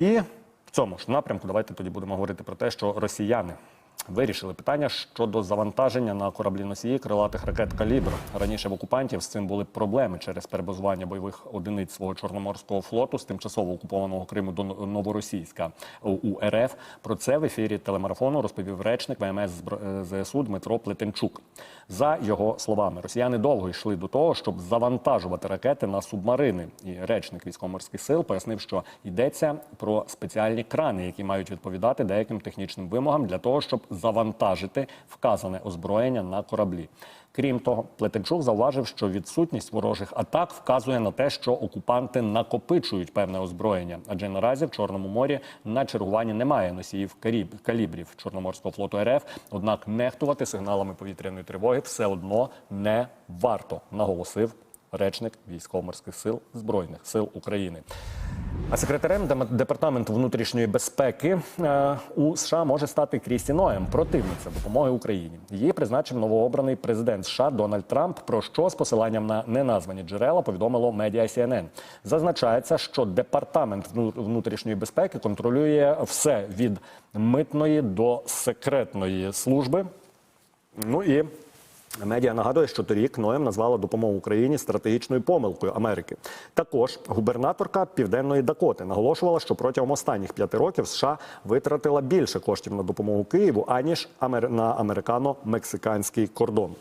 І в цьому ж напрямку давайте тоді будемо говорити про те, що росіяни вирішили питання щодо завантаження на кораблі носії крилатих ракет калібр. Раніше в окупантів з цим були проблеми через перебазування бойових одиниць свого чорноморського флоту з тимчасово окупованого Криму до Новоросійська у РФ. Про це в ефірі телемарафону розповів речник ВМС ЗСУ Дмитро Плетенчук. За його словами, росіяни довго йшли до того, щоб завантажувати ракети на субмарини. І речник військово-морських сил пояснив, що йдеться про спеціальні крани, які мають відповідати деяким технічним вимогам для того, щоб завантажити вказане озброєння на кораблі. Крім того, Плетенчук зауважив, що відсутність ворожих атак вказує на те, що окупанти накопичують певне озброєння, адже наразі в Чорному морі на чергуванні немає носіїв калібрів Чорноморського флоту РФ. Однак нехтувати сигналами повітряної тривоги все одно не варто, наголосив речник військово-морських сил збройних сил України. А секретарем департаменту внутрішньої безпеки е, у США може стати Крісті Ноєм, противниця допомоги Україні. Її призначив новообраний президент США Дональд Трамп. Про що з посиланням на неназвані джерела повідомило медіа CNN. Зазначається, що департамент внутрішньої безпеки контролює все від митної до секретної служби. Ну і медіа нагадує, що торік Ноєм назвала допомогу Україні стратегічною помилкою Америки. Також губернаторка Південної Дакоти наголошувала, що протягом останніх п'яти років США витратила більше коштів на допомогу Києву аніж на американо-мексиканський кордон.